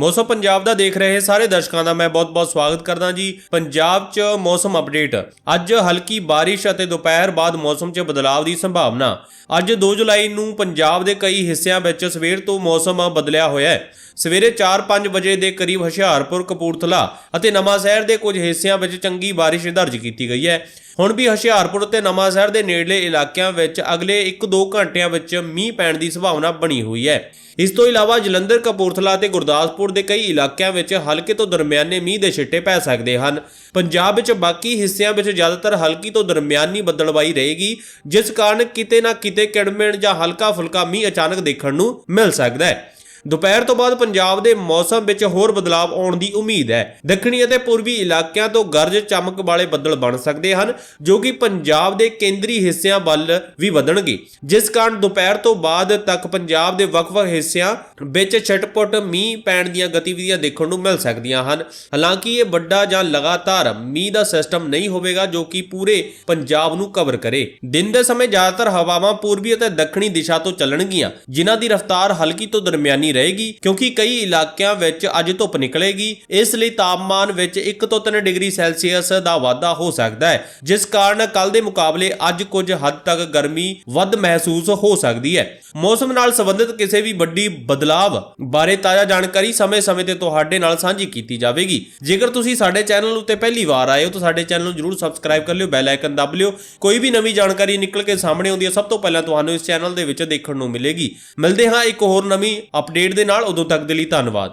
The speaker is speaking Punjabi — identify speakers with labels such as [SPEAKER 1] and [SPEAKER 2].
[SPEAKER 1] ਮੌਸਮ ਪੰਜਾਬ ਦਾ ਦੇਖ ਰਹੇ ਸਾਰੇ ਦਰਸ਼ਕਾਂ ਦਾ ਮੈਂ ਬਹੁਤ-ਬਹੁਤ ਸਵਾਗਤ ਕਰਦਾ ਜੀ। ਪੰਜਾਬ 'ਚ ਮੌਸਮ ਅਪਡੇਟ। ਅੱਜ ਹਲਕੀ ਬਾਰਿਸ਼ ਅਤੇ ਦੁਪਹਿਰ ਬਾਅਦ ਮੌਸਮ 'ਚ ਬਦਲਾਅ ਦੀ ਸੰਭਾਵਨਾ। ਅੱਜ 2 ਜੁਲਾਈ ਨੂੰ ਪੰਜਾਬ ਦੇ ਕਈ ਹਿੱਸਿਆਂ ਵਿੱਚ ਸਵੇਰ ਤੋਂ ਮੌਸਮ ਬਦਲਿਆ ਹੋਇਆ ਹੈ। ਸਵੇਰੇ 4-5 ਵਜੇ ਦੇ ਕਰੀਬ ਹੁਸ਼ਿਆਰਪੁਰ, ਕਪੂਰਥਲਾ ਅਤੇ ਨਵਾਂਸ਼ਹਿਰ ਦੇ ਕੁਝ ਹਿੱਸਿਆਂ ਵਿੱਚ ਚੰਗੀ ਬਾਰਿਸ਼ ਦਰਜ ਕੀਤੀ ਗਈ ਹੈ। ਹੁਣ ਵੀ ਹੁਸ਼ਿਆਰਪੁਰ ਤੇ ਨਵਾਂਸ਼ਹਿਰ ਦੇ ਨੇੜਲੇ ਇਲਾਕਿਆਂ ਵਿੱਚ ਅਗਲੇ 1-2 ਘੰਟਿਆਂ ਵਿੱਚ ਮੀਂਹ ਪੈਣ ਦੀ ਸੰਭਾਵਨਾ ਬਣੀ ਹੋਈ ਹੈ। ਇਸ ਤੋਂ ਇਲਾਵਾ ਜਲੰਧਰ, ਕਪੂਰਥਲਾ ਤੇ ਗੁਰਦਾਸਪੁਰ ਦੇ ਕਈ ਇਲਾਕਿਆਂ ਵਿੱਚ ਹਲਕੇ ਤੋਂ ਦਰਮਿਆਨੇ ਮੀਂਹ ਦੇ ਛਿੱਟੇ ਪੈ ਸਕਦੇ ਹਨ। ਪੰਜਾਬ ਵਿੱਚ ਬਾਕੀ ਹਿੱਸਿਆਂ ਵਿੱਚ ਜ਼ਿਆਦਾਤਰ ਹਲਕੀ ਤੋਂ ਦਰਮਿਆਨੀ ਬੱਦਲਬਾਈ ਰਹੇਗੀ, ਜਿਸ ਕਾਰਨ ਕਿਤੇ ਨਾ ਕਿਤੇ ਕਿੜਮਿਣ ਜਾਂ ਹਲਕਾ ਫੁਲਕਾ ਮੀਂਹ ਅਚਾਨਕ ਦੇਖਣ ਨੂੰ ਮਿਲ ਸਕਦਾ ਹੈ। ਦੁਪਹਿਰ ਤੋਂ ਬਾਅਦ ਪੰਜਾਬ ਦੇ ਮੌਸਮ ਵਿੱਚ ਹੋਰ ਬਦਲਾਅ ਆਉਣ ਦੀ ਉਮੀਦ ਹੈ। ਦੱਖਣੀ ਅਤੇ ਪੂਰਬੀ ਇਲਾਕਿਆਂ ਤੋਂ ਗਰਜ ਚਮਕ ਵਾਲੇ ਬੱਦਲ ਬਣ ਸਕਦੇ ਹਨ, ਜੋ ਕਿ ਪੰਜਾਬ ਦੇ ਕੇਂਦਰੀ ਹਿੱਸਿਆਂ ਵੱਲ ਵੀ ਵਧਣਗੇ। ਜਿਸ ਕਾਰਨ ਦੁਪਹਿਰ ਤੋਂ ਬਾਅਦ ਤੱਕ ਪੰਜਾਬ ਦੇ ਵੱਖ-ਵੱਖ ਹਿੱਸਿਆਂ ਵਿੱਚ ਛਟਪਟ ਮੀਂਹ ਪੈਣ ਦੀਆਂ ਗਤੀਵਿਧੀਆਂ ਦੇਖਣ ਨੂੰ ਮਿਲ ਸਕਦੀਆਂ ਹਨ। ਹਾਲਾਂਕਿ ਇਹ ਵੱਡਾ ਜਾਂ ਲਗਾਤਾਰ ਮੀਂਹ ਦਾ ਸਿਸਟਮ ਨਹੀਂ ਹੋਵੇਗਾ, ਜੋ ਕਿ ਪੂਰੇ ਪੰਜਾਬ ਨੂੰ ਕਵਰ ਕਰੇ। ਦਿਨ ਦੇ ਸਮੇਂ ਜ਼ਿਆਦਾਤਰ ਹਵਾਵਾਂ ਪੂਰਬੀ ਅਤੇ ਦੱਖਣੀ ਦਿਸ਼ਾ ਤੋਂ ਚੱਲਣਗੀਆਂ, ਜਿਨ੍ਹਾਂ ਦੀ ਰਫ਼ਤਾਰ ਹਲਕੀ ਤੋਂ ਦਰਮਿਆਨੀ ਰਹੇਗੀ, ਕਿਉਂਕਿ ਕਈ ਇਲਾਕਿਆਂ ਵਿੱਚ ਅੱਜ ਧੁੱਪ ਨਿਕਲੇਗੀ। ਇਸ ਲਈ ਤਾਪਮਾਨ ਵਿੱਚ 1 ਤੋਂ 3 ਡਿਗਰੀ ਸੈਲਸੀਅਸ ਦਾ ਵਾਧਾ ਹੋ ਸਕਦਾ ਹੈ, ਜਿਸ ਕਾਰਨ ਕੱਲ ਦੇ ਮੁਕਾਬਲੇ ਅੱਜ ਕੁਝ ਹੱਦ ਤੱਕ ਗਰਮੀ ਵੱਧ ਮਹਿਸੂਸ ਹੋ ਸਕਦੀ ਹੈ। ਮੌਸਮ ਨਾਲ ਸੰਬੰਧਿਤ ਕਿਸੇ ਵੀ ਵੱਡੀ ਬਦਲਾਵ ਬਾਰੇ ਤਾਜ਼ਾ ਜਾਣਕਾਰੀ ਸਮੇਂ-ਸਮੇਂ ਤੇ ਤੁਹਾਡੇ ਨਾਲ ਸਾਂਝੀ ਕੀਤੀ ਜਾਵੇਗੀ। ਜੇਕਰ ਤੁਸੀਂ ਸਾਡੇ ਚੈਨਲ ਉੱਤੇ ਪਹਿਲੀ ਵਾਰ ਆਏ ਹੋ, ਤਾਂ ਸਾਡੇ ਚੈਨਲ ਨੂੰ ਜਰੂਰ ਸਬਸਕ੍ਰਾਈਬ ਕਰ ਲਿਓ, ਬੈਲ ਆਈਕਨ ਦਬ ਲਿਓ। ਕੋਈ ਵੀ ਨਵੀਂ ਜਾਣਕਾਰੀ ਨਿਕਲ ਕੇ ਸਾਹਮਣੇ ਆਉਂਦੀ ਹੈ, ਸਭ ਤੋਂ ਪਹਿਲਾਂ ਤੁਹਾਨੂੰ ਇਸ ਚੈਨਲ ਦੇ ਵਿੱਚ ਦੇਖਣ ਨੂੰ ਮਿਲੇਗੀ। ਮਿਲਦੇ ਹਾਂ ਇੱਕ ਹੋਰ ਨਵੀਂ ਅਪਡੇਟ ਦੇ ਨਾਲ ਉਦੋਂ ਤੱਕ ਦੇ ਲਈ ਧੰਨਵਾਦ।